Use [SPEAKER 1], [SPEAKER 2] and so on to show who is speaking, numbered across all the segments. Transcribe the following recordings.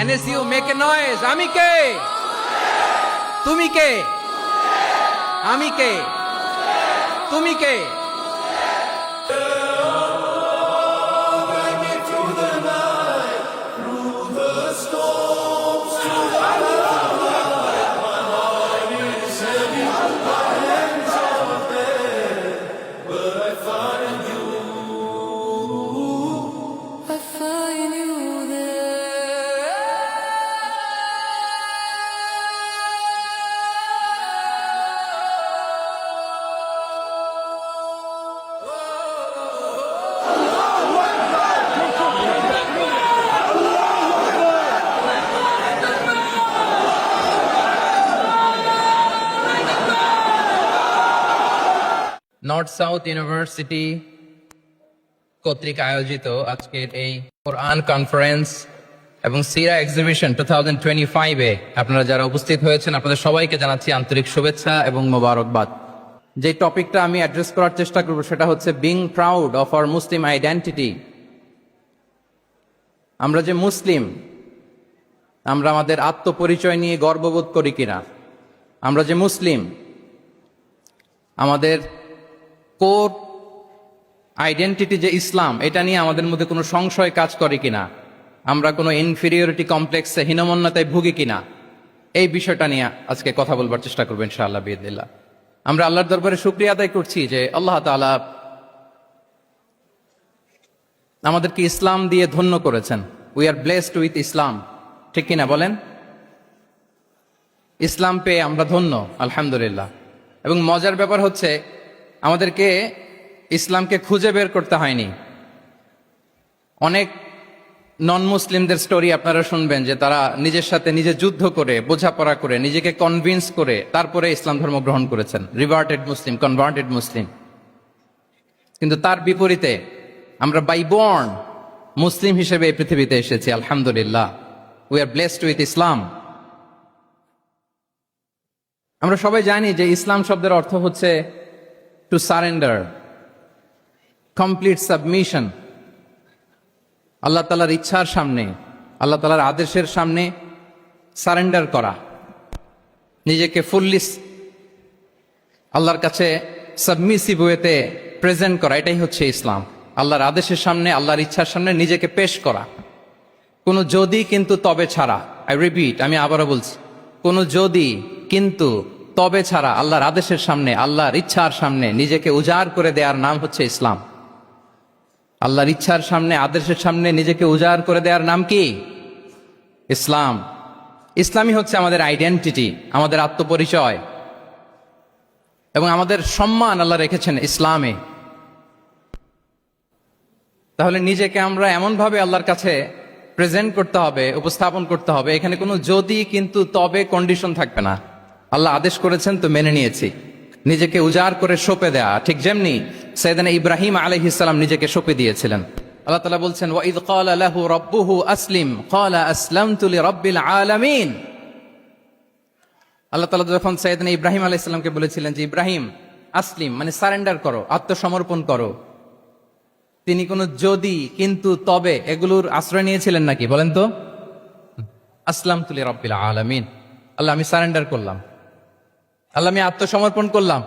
[SPEAKER 1] NSU make a noise আমি কে? তুমি কে? আমি কে? তুমি কে? নর্থ সাউথ ইউনিভার্সিটি কর্তৃক আয়োজিত আজকের এই কোরআন কনফারেন্স এবং সিরা এক্সিবিশন টু থাউজেন্ড টোয়েন্টি ফাইভে আপনারা যারা উপস্থিত হয়েছেন, আপনাদের সবাইকে জানাচ্ছি আন্তরিক শুভেচ্ছা এবং মোবারকবাদ। যে টপিকটা আমি অ্যাড্রেস করার চেষ্টা করব সেটা হচ্ছে being proud of our Muslim identity আমরা যে মুসলিম, আমরা আমাদের আত্মপরিচয় নিয়ে গর্ববোধ করি কিনা? আমরা যে মুসলিম, আমাদের কোর আইডেন্টিটি যে ইসলাম, এটা নিয়ে আমাদের মধ্যে কোনো সংশয় কাজ করে কিনা? আমরা কোনো ইনফিরিয়রিটি কমপ্লেক্সে হীনমন্যতায় ভুগি কিনা? এই বিষয়টা নিয়ে আজকে কথা বলবার চেষ্টা করব ইনশাআল্লাহ বিদিল্লাহ আমরা আল্লাহর দরবারে শুক্রিয়া আদায় করছি যে আল্লাহ তাআলা আমাদেরকে ইসলাম দিয়ে ধন্য করেছেন। We are blessed with Islam ঠিক কিনা বলেন? ইসলাম পেয়ে আমরা ধন্য, আলহামদুলিল্লাহ। এবং মজার ব্যাপার হচ্ছে আমাদেরকে ইসলামকে খুঁজে বের করতে হয়নি। অনেক নন মুসলিমদের স্টোরি আপনারা শুনবেন যে তারা নিজের সাথে নিজে যুদ্ধ করে, বোঝাপড়া করে, নিজেকে কনভিন্স করে তারপরে ইসলাম ধর্ম গ্রহণ করেছেন। রিভার্টেড মুসলিম কনভার্টেড মুসলিম কিন্তু তার বিপরীতে আমরা বাই বর্ন মুসলিম হিসেবে এই পৃথিবীতে এসেছি, আলহামদুলিল্লাহ। We are blessed with Islam আমরা সবাই জানি যে ইসলাম শব্দের অর্থ হচ্ছে টু সারেন্ডার কমপ্লিট সাবমিশন আল্লাহ তালার ইচ্ছার সামনে, আল্লাহ তালার আদেশের সামনে সারেন্ডার করা। নিজেকে ফুললি আল্লাহর কাছে সাবমিসিভ ওয়েতে প্রেজেন্ট করা, এটাই হচ্ছে ইসলাম। আল্লাহর আদেশের সামনে, আল্লাহর ইচ্ছার সামনে নিজেকে পেশ করা। কোনো যদি কিন্তু তবে ছাড়া আই রিপিট আমি আবারও বলছি, কোনো যদি কিন্তু তবে ছাড়া আল্লাহর আদেশের সামনে, আল্লাহর ইচ্ছার সামনে নিজেকে উজাড় করে দেওয়ার নাম হচ্ছে ইসলাম। আল্লাহর ইচ্ছার সামনে, আদেশের সামনে নিজেকে উজাড় করে দেওয়ার নাম কি? ইসলাম। ইসলামই হচ্ছে আমাদের আইডেন্টিটি আমাদের আত্মপরিচয়। এবং আমাদের সম্মান আল্লাহ রেখেছেন ইসলামে। তাহলে নিজেকে আমরা এমনভাবে আল্লাহর কাছে প্রেজেন্ট করতে হবে, উপস্থাপন করতে হবে, এখানে কোনো যদি, কিন্তু তবে কন্ডিশন থাকবে না। আল্লাহ আদেশ করেছেন, তো মেনে নিয়েছি। নিজেকে উজাড় করে সঁপে দেয়া। ঠিক যেমনি সৈয়দান ইব্রাহিম আলহিসাল্লাম নিজেকে সঁপে দিয়েছিলেন। আল্লাহ তালা বলছেন, ওয়াইদ ক্বালা লাহু রাব্বুহু আসলিম, ক্বালা আসলামতু লিরাব্বিল আলামিন। আল্লাহ তালা যখন সৈয়দান ইব্রাহিম আলাইহিসসালামকে বলেছিলেন যে, ইব্রাহিম, আসলিম মানে সারেন্ডার করো, আত্মসমর্পণ করো। তিনি কোনো যদি, কিন্তু তবে এগুলোর আশ্রয় নিয়েছিলেন নাকি বলেন তো? আসলাম তুলি রব্বিল আলামিন। আল্লাহ, আমি সারেন্ডার করলাম। আল্লাহ, আমি আত্মসমর্পণ করলাম।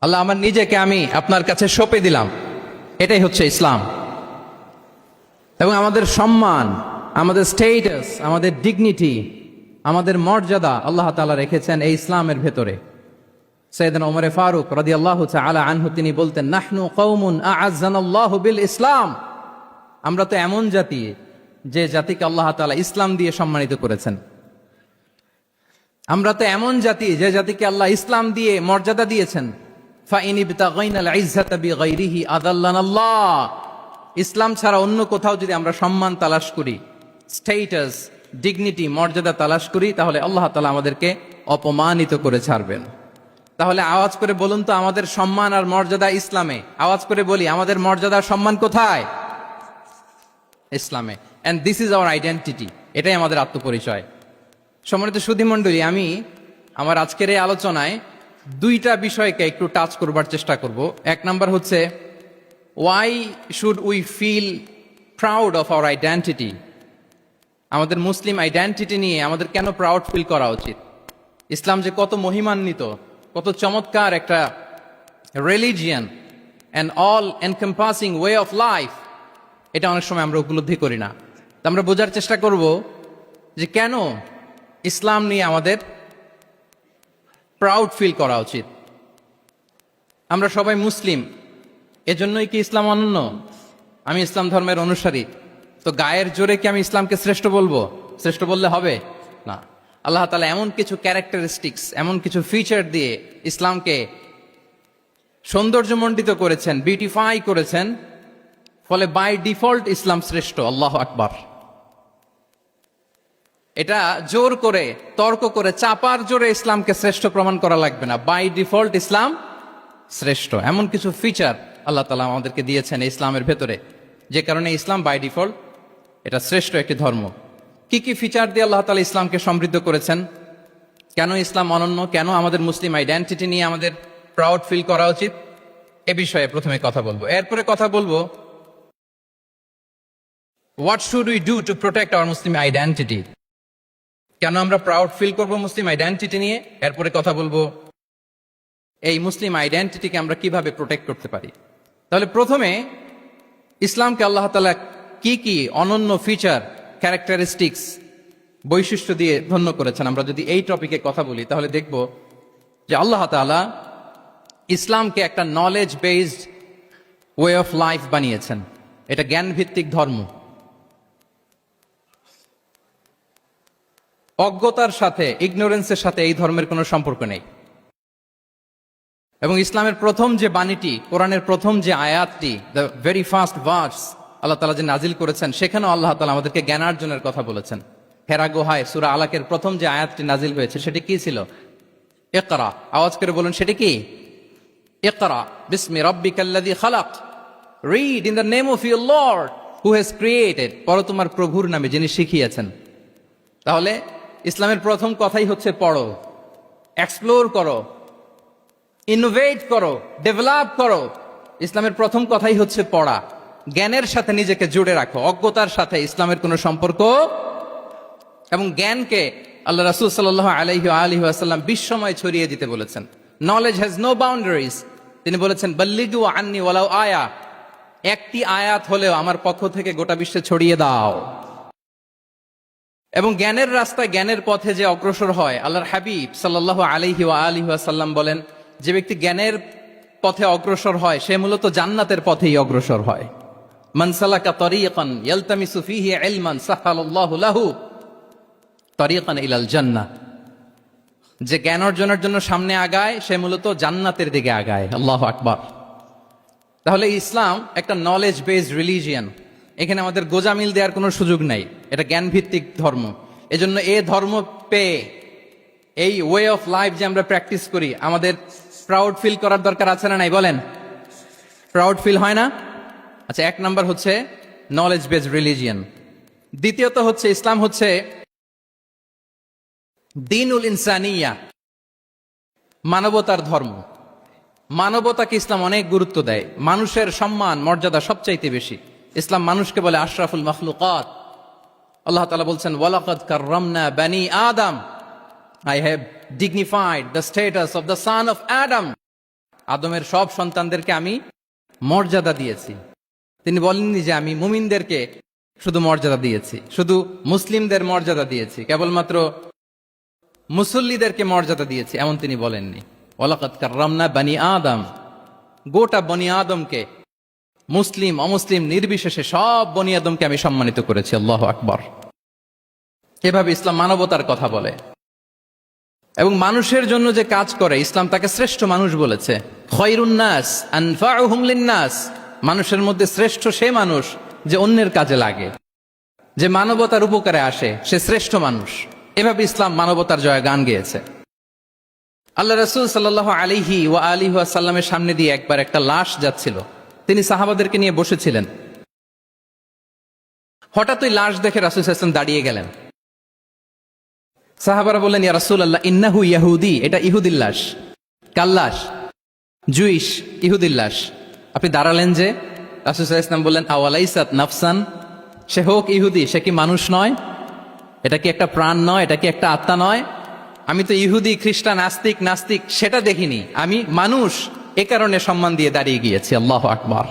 [SPEAKER 1] আল্লাহ, আমার নিজেকে আমি আপনার কাছে সঁপে দিলাম। এটাই হচ্ছে ইসলাম। এবং আমাদের সম্মান, আমাদের স্টেটাস আমাদের ডিগনিটি আমাদের মর্যাদা আল্লাহ তাআলা রেখেছেন এই ইসলামের ভেতরে। সৈয়দনা ওমরে ফারুক রাদি আল্লাহ আলা আনহু, তিনি বলতেন, নাহনু কওমুন আ'আজ্জানাল্লাহু বিল ইসলাম। আমরা তো এমন জাতি যে জাতিকে আল্লাহ তাআলা ইসলাম দিয়ে সম্মানিত করেছেন। আমরা তো এমন জাতি যে জাতিকে আল্লাহ ইসলাম দিয়ে মর্যাদা দিয়েছেন। ইসলাম ছাড়া অন্য কোথাও যদি আমরা সম্মান তালাশ করি স্টেটাস ডিগনিটি মর্যাদা তালাশ করি, তাহলে আল্লাহ তালা আমাদেরকে অপমানিত করে ছাড়বেন। তাহলে আওয়াজ করে বলুন তো আমাদের সম্মান আর মর্যাদা ইসলামে। আওয়াজ করে বলি, আমাদের মর্যাদা সম্মান কোথায়? ইসলামে। And this is our identity এটাই আমাদের আত্মপরিচয়। সম্মানিত সুধী মণ্ডলী আমি আমার আজকের এই আলোচনায় দুইটা বিষয়কে একটু টাচ করবার চেষ্টা করব। এক নাম্বার হচ্ছে why should we feel proud of our identity আমাদের মুসলিম আইডেন্টিটি নিয়ে আমাদের কেন প্রাউড ফিল করা উচিত? ইসলাম যে কত মহিমান্বিত, কত চমৎকার একটা religion and all encompassing way of life এটা অনেক সময় আমরা উপলব্ধি করি না। তো আমরা বোঝার চেষ্টা করব যে কেন ইসলাম নিয়ে আমাদের প্রাউড ফিল করা উচিত। আমরা সবাই মুসলিম, এজন্যই কি ইসলাম অনন্য? আমি ইসলাম ধর্মের অনুসারী, তো গায়ের জোরে কি আমি ইসলামকে শ্রেষ্ঠ বলব? শ্রেষ্ঠ বললে হবে? না। আল্লাহ তালা এমন কিছু ক্যারেক্টারিস্টিক্স এমন কিছু ফিচার দিয়ে ইসলামকে সৌন্দর্যমণ্ডিত করেছেন বিউটিফাই করেছেন, ফলে বাই ডিফল্ট ইসলাম শ্রেষ্ঠ, আল্লাহ আকবার। এটা জোর করে, তর্ক করে, চাপার জোরে ইসলামকে শ্রেষ্ঠ প্রমাণ করা লাগবে না। বাই ডিফল্ট ইসলাম শ্রেষ্ঠ। এমন কিছু ফিচার আল্লাহ তালা আমাদেরকে দিয়েছেন ইসলামের ভেতরে। যে কারণে ইসলাম বাই ডিফল্ট এটা শ্রেষ্ঠ একটি ধর্ম। কি কি ফিচার দিয়ে আল্লাহ তালা ইসলামকে সমৃদ্ধ করেছেন? কেন ইসলাম অনন্য? কেন আমাদের মুসলিম আইডেন্টিটি নিয়ে আমাদের প্রাউড ফিল করা উচিত? এ বিষয়ে প্রথমে কথা বলব। এরপরে কথা বলব what should we do to protect our Muslim identity কেন আমরা প্রাউড ফিল করব মুসলিম আইডেন্টিটি নিয়ে? এরপরে কথা বলব এই মুসলিম আইডেন্টিটিকে আমরা কীভাবে প্রোটেক্ট করতে পারি? তাহলে প্রথমে ইসলামকে আল্লাহ তালা কি কি অনন্য ফিচার ক্যারেক্টারিস্টিক্স বৈশিষ্ট্য দিয়ে ধন্য করেছেন? আমরা যদি এই টপিকে কথা বলি, তাহলে দেখব যে আল্লাহ তালা ইসলামকে একটা knowledge based way of life বানিয়েছেন। এটা জ্ঞান ভিত্তিক ধর্ম। অজ্ঞতার সাথে ইগনোরেন্সের সাথে এই ধর্মের কোনো সম্পর্ক নেই। এবং ইসলামের প্রথম যে বাণীটি, কোরআনের প্রথম যে আয়াতটি দ্য ভেরি ফার্স্ট ভার্স আল্লাহ তালা যে নাজিল করেছেন, সেখানেও আল্লাহ তালা আমাদেরকে জ্ঞানার্জনের কথা বলেছেন। হেরা গোহায় সুরা আলাকের প্রথম যে আয়াতটি নাজিল হয়েছে, সেটি কি ছিল? একরা আওয়াজ করে বলুন, সেটি কি? একরা বিসমি রব্বিকাল্লাযী খালাক। Read in the name of your lord who has created পর তোমার প্রভুর নামে যিনি শিখিয়েছেন। তাহলে ইসলামের প্রথম কথাই হচ্ছে পড়ো এক্সপ্লোর করো ইনোভেট করো ডেভেলপ করো। ইসলামের প্রথম কথাই হচ্ছে পড়া। জ্ঞানের সাথে নিজেকে জুড়ে রাখো, অজ্ঞতার সাথে ইসলামের কোনো সম্পর্ক এবং জ্ঞানকে আল্লাহ রাসুল সাল্লাহ আলহি আলহি আসাল্লাম বিশ্বময় ছড়িয়ে দিতে বলেছেন। নলেজ হ্যাজ নো বাউন্ডারিজ তিনি বলেছেন, বল্লিগু আন্নি ওয়ালাও আয়া। একটি আয়াত হলেও আমার পক্ষ থেকে গোটা বিশ্বে ছড়িয়ে দাও। এবং জ্ঞানের রাস্তায় জ্ঞানের পথে যে অগ্রসর হয়, আল্লাহর হাবিব সাল্লাহ আলহি আসাল্লাম বলেন, যে ব্যক্তি জ্ঞানের পথে অগ্রসর হয়, সে মূলত জান্নাতের পথেই অগ্রসর হয়। লাহু যে জ্ঞান অর্জনের জন্য সামনে আগায়, সে মূলত জান্নাতের দিকে আগায়। আল্লাহ আকবার। তাহলে ইসলাম একটা নলেজ বেসড রিলিজিয়ান এখানে আমাদের গোজামিল দেওয়ার কোনো সুযোগ নাই। এটা জ্ঞান ভিত্তিক ধর্ম। এজন্য এ ধর্ম পেয়ে, এই ওয়ে অফ লাইফ যে আমরা প্র্যাকটিস করি, আমাদের প্রাউড ফিল করার দরকার আছে না নাই? বলেন। প্রাউড ফিল হয় না? আচ্ছা এক নাম্বার হচ্ছে নলেজ বেসড রিলিজিয়ান দ্বিতীয়ত হচ্ছে ইসলাম হচ্ছে দিনুল ইনসানিয়া, মানবতার ধর্ম। মানবতাকে ইসলাম অনেক গুরুত্ব দেয়। মানুষের সম্মান, মর্যাদা সবচাইতে বেশি। ইসলাম মানুষকে বলে আশরাফুল মখলুকাত। আল্লাহ তালা বলছেন, ওয়ালাকাদ কাররামনা বানি আদম। I have dignified the status of the son of Adam আদমের সব সন্তানদেরকে আমি মর্যাদা দিয়েছি। তিনি বলেননি যে আমি মুমিনদেরকে শুধু মর্যাদা দিয়েছি, শুধু মুসলিমদের মর্যাদা দিয়েছি, কেবলমাত্র মুসল্লিদেরকে মর্যাদা দিয়েছি, এমন তিনি বলেননি। ওলাকাত কাররামনা বানি আদম। গোটা বনি আদমকে মুসলিম, অমুসলিম, নির্বিশেষে সব বনিয়াদমকে আমি সম্মানিত করেছি। আল্লাহ আকবর। এভাবে ইসলাম মানবতার কথা বলে। এবং মানুষের জন্য যে কাজ করে, ইসলাম তাকে শ্রেষ্ঠ মানুষ বলেছে। মানুষের মধ্যে শ্রেষ্ঠ সে মানুষ যে অন্যের কাজে লাগে। যে মানবতার উপকারে আসে, সে শ্রেষ্ঠ মানুষ। এভাবে ইসলাম মানবতার জয় গান গেয়েছে। আল্লাহ রসুল সাল্লাহ আলিহি ও আলী সাল্লামের সামনে দিয়ে একবার একটা লাশ যাচ্ছিল। তিনি সাহাবাদেরকে নিয়ে বসেছিলেন। হঠাৎ ওই লাশ দেখে রাসুল হাসলাম দাঁড়িয়ে গেলেন। সাহাবারা বললেন, ইয়া রাসুল আল্লাহ ইন্নাহু ইয়াহুদি, এটা ইহুদিল্লাস কাল্লাস জুইশ ইহুদিল্লাস আপনি দাঁড়ালেন যে, রাসুল ইসলাম বললেন, আওয়ালাইসাত নাফসান? সে হোক ইহুদি, সে কি মানুষ নয়? এটা কি একটা প্রাণ নয়? এটা কি একটা আত্মা নয়? আমি তো ইহুদি, খ্রিস্টান, আস্তিক, নাস্তিক, সেটা দেখিনি। আমি মানুষ এ কারণে সম্মান দিয়ে দাঁড়িয়ে গিয়েছে আল্লাহ আকবার।